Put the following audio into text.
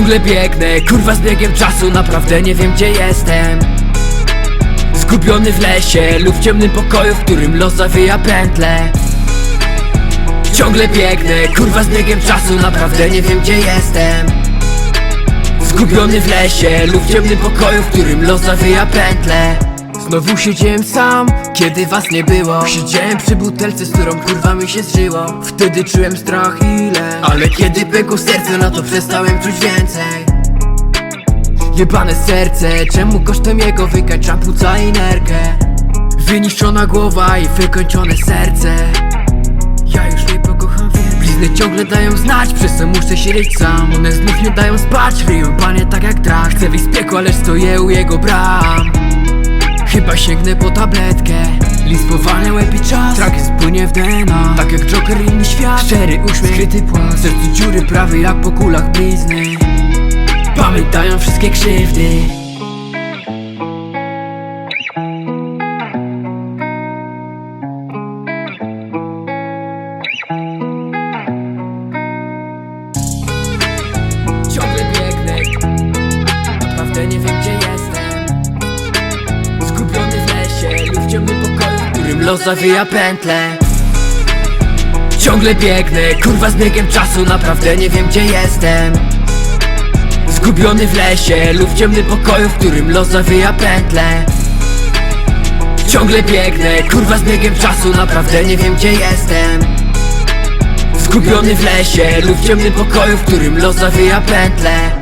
Ciągle biegnę, kurwa z biegiem czasu Naprawdę nie wiem gdzie jestem. Zgubiony w lesie lub w ciemnym pokoju, w którym los zawija pętle Ciągle biegnę, kurwa z biegiem czasu Naprawdę nie wiem gdzie jestem. Zgubiony w lesie lub w ciemnym pokoju, w którym los zawija pętle Znowu siedziałem sam, kiedy was nie było. Siedziałem przy butelce, z którą kurwa mi się zżyło. Wtedy czułem strach ile Ale kiedy pękło serce, no to przestałem czuć więcej. Jebane serce, czemu kosztem jego wykańczam płuca i nerkę Wyniszczona głowa i wykończone serce. Ja już nie pokocham więcej. Blizny ciągle dają znać, przez co muszę siedzieć sam. One znów nie dają spać, ryją panie tak jak drak Chcę wyjść z piekła, lecz stoję u jego bram Chyba sięgnę po tabletkę. List powalnia łeb i czas. Trak spłynie w DNA Tak jak Joker inny świat. Szczery uśmiech, skryty płat W sercu dziury prawie jak po kulach blizny. Pamiętają wszystkie krzywdy los zawija pętle Ciągle biegnę, kurwa z biegiem czasu. Naprawdę nie wiem gdzie jestem. Zgubiony w lesie lub w ciemnym pokoju W którym los zawija pętle Ciągle biegnę, kurwa z biegiem czasu. Naprawdę nie wiem gdzie jestem. Zgubiony w lesie lub w ciemnym pokoju W którym los zawija pętle